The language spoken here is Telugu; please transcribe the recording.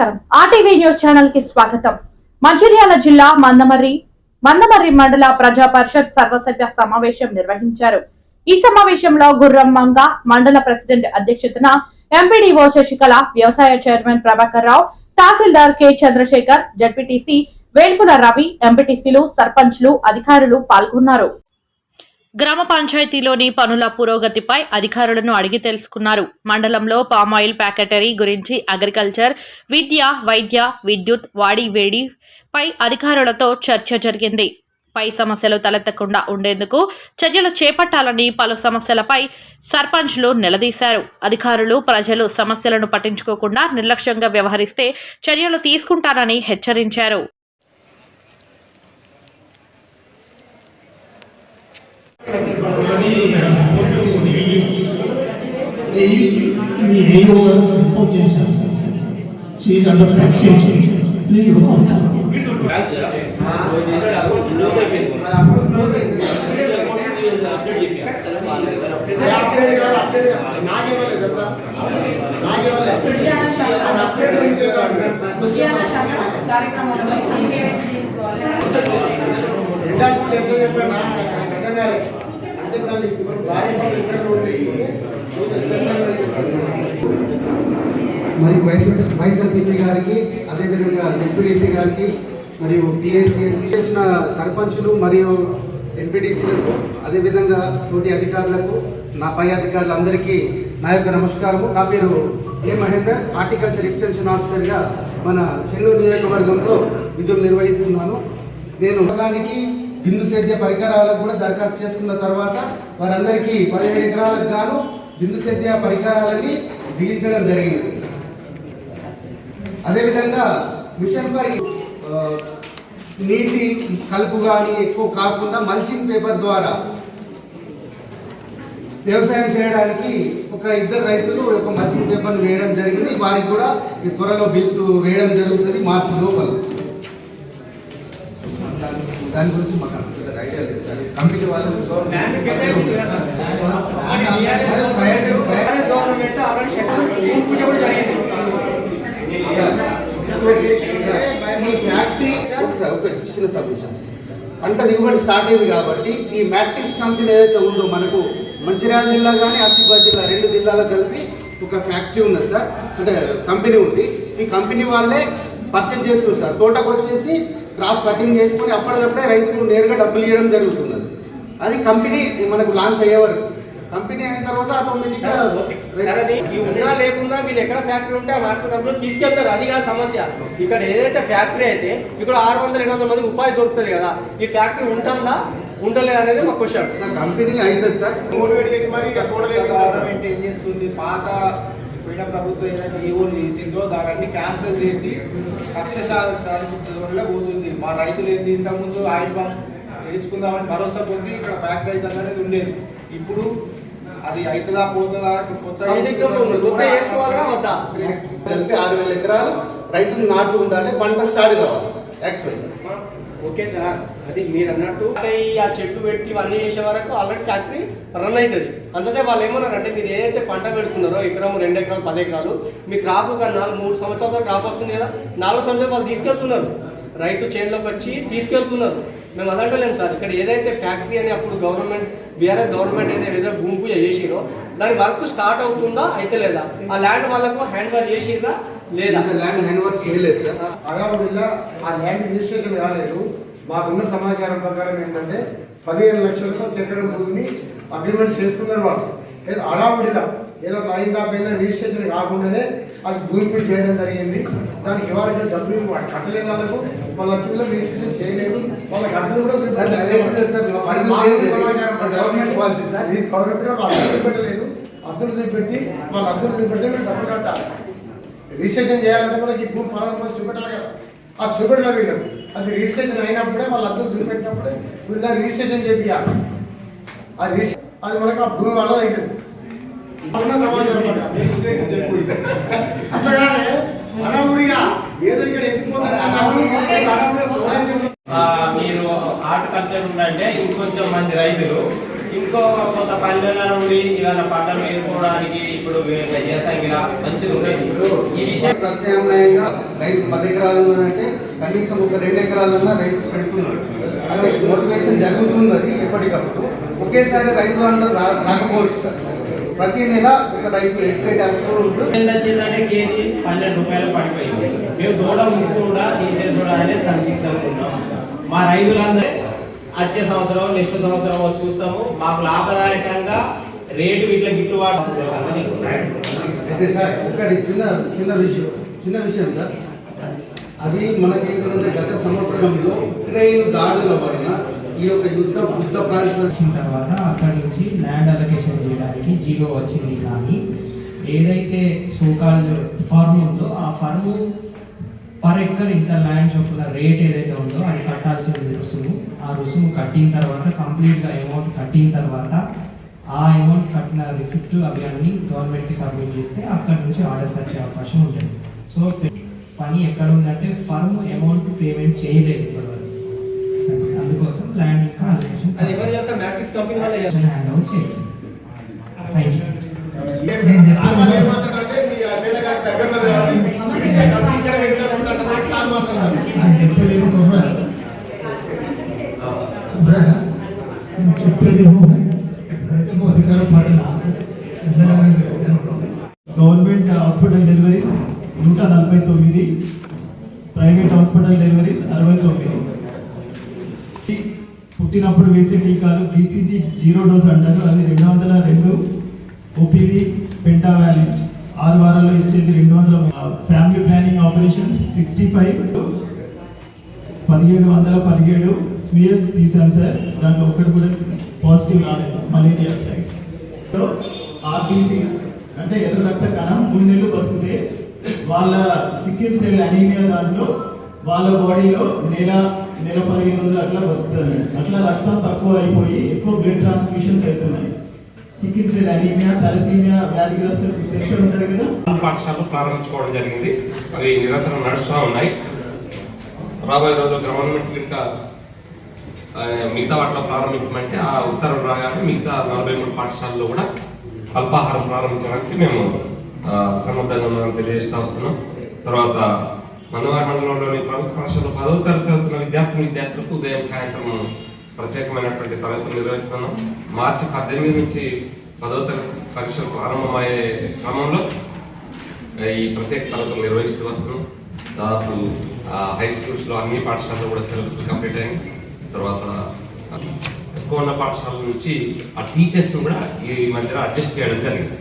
నమస్కారం. ఆర్టీవీ న్యూస్ ఛానల్కి స్వాగతం. మంచిర్యాల జిల్లా మందమర్రి మందమర్రి మండల ప్రజా పరిషత్ సర్వసభ్య సమావేశం నిర్వహించారు. ఈ సమావేశంలో గుర్రం మంగ మండల ప్రెసిడెంట్ అధ్యక్షతన ఎంపీడీఓ శశికళ వ్యవసాయ చైర్మన్ ప్రభాకర్ రావు తహసీల్దార్ కె చంద్రశేఖర్ జడ్పీటీసీ వేల్పుల రవి ఎంపీటీసీలు సర్పంచ్లు అధికారులు పాల్గొన్నారు. గ్రామ పంచాయతీలోని పనుల పురోగతిపై అధికారులను అడిగి తెలుసుకున్నారు. మండలంలో పామాయిల్ ప్యాకెటరీ గురించి అగ్రికల్చర్ విద్య వైద్య విద్యుత్ వాడి వేడి పై అధికారులతో చర్చ జరిగింది. పై సమస్యలు తలెత్తకుండా ఉండేందుకు చర్యలు చేపట్టాలని పలు సమస్యలపై సర్పంచ్లు నిలదీశారు. అధికారులు ప్రజలు సమస్యలను పట్టించుకోకుండా నిర్లక్ష్యంగా వ్యవహరిస్తే చర్యలు తీసుకుంటారని హెచ్చరించారు. ఆల్రెడీ కోర్టుకు మీ ఏఓ గారు రిపోర్ట్ చేశారు she under practice please look out ఉద్యాన శాఖ కార్యక్రమాలపై సమీక్ష మరి వైస్ గారికి అదేవిధంగా ఎంపీడీసీ గారికి మరియు పిఎస్సీ చేసిన సర్పంచులు మరియు ఎంపీడీసీలకు అదేవిధంగా తోటి అధికారులకు నా పై అధికారులందరికీ నా యొక్క నమస్కారము. నా పేరు ఏ మహేందర్ హార్టికల్చర్ ఎక్స్టెన్షన్ ఆఫీసర్గా మన చెన్నూరు నియోజకవర్గంలో విధులు నిర్వహిస్తున్నాను. నేను దానికి బిందు సేద్య పరికరాలకు కూడా దరఖాస్తు చేసుకున్న తర్వాత వారందరికీ పదిహేడు ఎకరాలకు గాను బిందు సేద్య పరికరాలని బిగించడం జరిగింది. అదేవిధంగా మిషన్ ఫర్ నీటి కలుపు కానీ ఎక్కువ కాకుండా మల్చింగ్ పేపర్ ద్వారా వ్యవసాయం చేయడానికి ఒక ఇద్దరు రైతులు ఒక మల్చింగ్ పేపర్ని వేయడం జరిగింది. వారికి కూడా ఈ త్వరలో బిల్స్ వేయడం జరుగుతుంది మార్చి లోపల. దాని- గురించి మాకు అంత ఐడియా లేదు సార్. కంపెనీ వాళ్ళు ఫ్యాక్టరీ ఒక చిన్న సబ్మిషన్. పంట దిగుబడి స్టార్ట్ అయింది కాబట్టి ఈ మ్యాట్రిక్స్ కంపెనీ ఏదైతే ఉందో మనకు మంచిర్యాల జిల్లా కానీ ఆసిఫాబాద్ జిల్లా రెండు జిల్లాలకు కలిపి ఒక ఫ్యాక్టరీ ఉన్నది సార్. అంటే కంపెనీ ఉంది. ఈ కంపెనీ వాళ్ళే పర్చేజ్ చేస్తుంది సార్. తోటకు వచ్చేసి క్రాప్ కటింగ్ చేసుకొని అప్పటికప్పుడే రైతుకు నేరుగా డబ్బులు ఇవ్వడం జరుగుతున్నది. అది కంపెనీ మనకు లాంచ్ అయ్యే వరకు. కంపెనీ అయిన తర్వాత ఆటోమేటిక్గా ఉన్నా లేకుండా వీళ్ళు ఎక్కడ ఫ్యాక్టరీ ఉంటే ఆ మార్చుకున్నప్పుడు తీసుకెళ్తారు. అది కాదు సమస్య. ఇక్కడ ఏదైతే ఫ్యాక్టరీ అయితే ఇక్కడ ఆరు వందల ఎనిమిది వందల మందికి ఉపాధి దొరుకుతుంది కదా. ఈ ఫ్యాక్టరీ ఉంటుందా? ఉండలేదు అనేది మా క్వశ్చన్ సార్ కంపెనీ అయింది సార్? మోటివేట్ చేసి మరి గవర్నమెంట్ ఏం చేస్తుంది? పాత పోయిన ప్రభుత్వం ఏదైతే ఈవోలు చేసిందో దాన్ని క్యాన్సిల్ చేసి కక్ష సాధ- సాధించడం వల్ల పోతుంది మా రైతులు ఏంది ఇంతకుముందు ఆయిల్ పంప్ వేసుకుందామని భరోసా పొంది ఇక్కడ ఫ్యాక్టరీ అవుతుంది అనేది ఉండేది. ఇప్పుడు అది అవుతుందా పోతుందా కొత్త ఆరు వేల ఎకరాలు రైతులు నాటు ఉండాలి పంట స్టార్ట్ కావాలి. యాక్చువల్గా ఓకే సార్. అది మీరు అన్నట్టు ఆ చెట్లు పెట్టి ఇవన్నీ చేసే వరకు ఆల్రెడీ ఫ్యాక్టరీ రన్ అవుతుంది అంతసేపు వాళ్ళు ఏమన్నారంటే మీరు ఏదైతే పంట పెడుతున్నారో ఎకరం రెండు ఎకరాలు పది ఎకరాలు మీ క్రాప్ ఒక నాలుగు మూడు సంవత్సరాల క్రాప్ వస్తుంది కదా నాలుగు సంవత్సరాలు వాళ్ళు తీసుకెళ్తున్నారు. రైతు చేనులోకి వచ్చి తీసుకెళ్తున్నారు. మేము అదంటలేము సార్. ఇక్కడ ఏదైతే ఫ్యాక్టరీ అని అప్పుడు గవర్నమెంట్ బీఆర్ఎస్ గవర్నమెంట్ ఏదైతే ఏదో భూమి పూజ చేసిరో దాని వర్క్ స్టార్ట్ అవుతుందా అయితే లేదా? ఆ ల్యాండ్ వాళ్ళకు హ్యాండ్ ఓవర్ చేసిరా లేదా? ఇంకా ల్యాండ్ హ్యాండ్ వర్క్ చేయలేదు సార్. ఆ ల్యాండ్ రిజిస్ట్రేషన్ కాలేదు. మాకున్న సమాచారం ప్రకారం ఏంటంటే పదిహేను లక్షలకు ఒక ఎకరం భూమిని అగ్రిమెంట్ చేసుకున్నారు వాళ్ళు. ఏదో అడావుడిలా ఏదో అయిందా పోయిందా రిజిస్ట్రేషన్ కాకుండానే అది భూమి చేయడం జరిగింది. దానికి ఎవరైనా డబ్బులు వాడు కట్టలేదు వాళ్ళకు వాళ్ళ లక్షల్లో రిజిస్ట్రేషన్ చేయలేదు. వాళ్ళకి అద్దెలు కూడా లేదు. గవర్నమెంట్ గవర్నమెంట్ వాళ్ళు అద్దెలు చూపెట్టలేదు అద్దెలు చూపెట్టి వాళ్ళ చూపెడితే డబ్బులు కట్టాలి రిజిస్ట్రేషన్ చేయాలంటే మనకి భూ పాలన చూపెట్టాలి కదా. అది చూపెట్టలేదు వీళ్ళు. అది రిజిస్ట్రేషన్ అయినప్పుడే వాళ్ళ అద్దెలు చూపెట్టినప్పుడే వీళ్ళు దాన్ని రిజిస్ట్రేషన్ చేయాలి అది అది మనకి ఆ భూమి వల్ల అవుతుంది అనవుడిగా ఏదో ఇక్కడ ఆ, మీరు హార్టికల్చర్ ఉందంటే ఇంకొంచెం మంది రైతులు ఇంకో కొంత పల్లెల నుండి ఇవాళ పంటలు వేసుకోవడానికి ఇప్పుడు వ్యవసాయం మంచిది ఉండేది ఈ విషయం ప్రత్యామ్నాయంగా రైతు పది ఎకరాలు ఉన్నదంటే కనీసం ఒక రెండు ఎకరాలన్నా రైతు పెడుతున్నాడు అంటే మోటివేషన్ జరుగుతున్నది ఎప్పటికప్పుడు. ఒకేసారి రైతు అందరూ రాకపోవచ్చు. ప్రతి నెల ఒక రైతు ఉంటుంది ఎంత వచ్చిందంటే కేజీ పన్నెండు రూపాయలు పడిపోయింది. మేము దూడ ఉంచుకుండా తీసేసుకోవడం అనేది సందిగ్ధం మా రైతులందరూ వచ్చే సంవత్సరం నెక్స్ట్ సంవత్సరం చూస్తాము. మాకు లాభదాయకంగా రేటు ఇట్లా గిట్టుబాటు అయితే సార్ ఒకటి చిన్న చిన్న విషయం. చిన్న విషయం సార్. అది మనకేంటంటే గత సంవత్సరంలో ఉక్రెయిన్ దాడుల వలన ఈ యొక్క యుద్ధ యుద్ధ ప్రాంతం వచ్చిన తర్వాత అక్కడి నుంచి ల్యాండ్ అలొకేషన్ చేయడానికి జీవో వచ్చింది కానీ ఏదైతే సోకాల్ ఫార్మ్ ఉందో ఆ ఫార్మ్ పర్ ఎక్కర్ ఇంత ల్యాండ్ చొప్పున రేట్ ఏదైతే ఉందో అది కట్టాల్సింది రుసుము. ఆ రుసుము కట్టిన తర్వాత కంప్లీట్గా అమౌంట్ కట్టిన తర్వాత ఆ అమౌంట్ కట్టిన రిసిప్ట్ అవి అన్ని గవర్నమెంట్కి సబ్మిట్ చేస్తే అక్కడి నుంచి ఆర్డర్స్ వచ్చే అవకాశం ఉంటుంది. సో పని ఎక్కడ ఉందంటే ఫర్మ్ అమౌంట్ పేమెంట్ చేయలేదు ఇప్పటివరకు. అందుకోసం ల్యాండ్ ఇంకా అలొకేషన్ అది ఎవరు చేస్తారు? మ్యాట్రిక్స్ కంపెనీ వాళ్ళే చేస్తారు. హ్యాండ్ అవుట్ చేయండి గవర్నమెంట్ హాస్పిటల్ డెలివరీస్ నూట నలభై తొమ్మిది ప్రైవేట్ హాస్పిటల్ డెలివరీస్ అరవై తొమ్మిది. పుట్టినప్పుడు వేసే టీకాలు బీసీజీ జీరో డోస్ అంటారు. అది రెండు వందల రెండు ఓపీవీ వ్యాలీ ఆరు వారాల్లో ఇచ్చేది రెండు వందల family planning operation sixty five పదిహేడు వందల పదిహేడు స్మీర్ తీసాం సార్. దాంట్లో ఒకటి కూడా పాజిటివ్ రాలేదు. మలేరియా సో ఆర్బీసీ అంటే ఎర్ర రక్త కణం మూడు నెలలు బతికితే వాళ్ళ సిక్కిల్ సెల్ అనీమియా దాంట్లో వాళ్ళ బాడీలో నెల నెల పదిహేను రోజులు అట్లా బతుకుతుంది అట్లా రక్తం తక్కువ అయిపోయి ఎక్కువ బ్లడ్ ట్రాన్స్మిషన్స్ అవుతున్నాయి. సిక్కిల్ సెల్ అనీమియా తలసీమియా వ్యాధిగ్రస్తులకు తెలిసి ఉంటారు కదా. పాఠశాలలు ప్రారంభించుకోవడం జరిగింది. అవి నిరంతరం నడుస్తూ ఉన్నాయి. రాబోయే రోజుల్లో గవర్నమెంట్ ఇంకా మిగతా వాటిలో ప్రారంభించమంటే ఆ ఉత్తర్వులు రాగానే మిగతా నలభై మూడు పాఠశాలలో కూడా అల్పాహారం ప్రారంభించడానికి మేము సన్నద్ధంగా ఉన్నామని తెలియజేస్తా వస్తున్నాం. తర్వాత మందవారి మండలంలోని ప్రభుత్వ పాఠశాలలో పదవ తరగతి చదువుతున్న విద్యార్థులు విద్యార్థులకు ఉదయం సాయంత్రం ప్రత్యేకమైనటువంటి తరగతులు నిర్వహిస్తున్నాం. మార్చి పద్దెనిమిది నుంచి పదవ తరగతి పరీక్షలు ప్రారంభమయ్యే క్రమంలో ఈ ప్రత్యేక తరగతులు నిర్వహిస్తూ వస్తున్నాం. దాదాపు హై స్కూల్స్లో అన్ని పాఠశాలలో కూడా సిలబస్ కంప్లీట్ అయింది తర్వాత ఎక్కువ ఉన్న పాఠశాల నుంచి ఆ టీచర్స్ని కూడా ఈ మధ్యలో అడ్జస్ట్ చేయడం జరిగింది.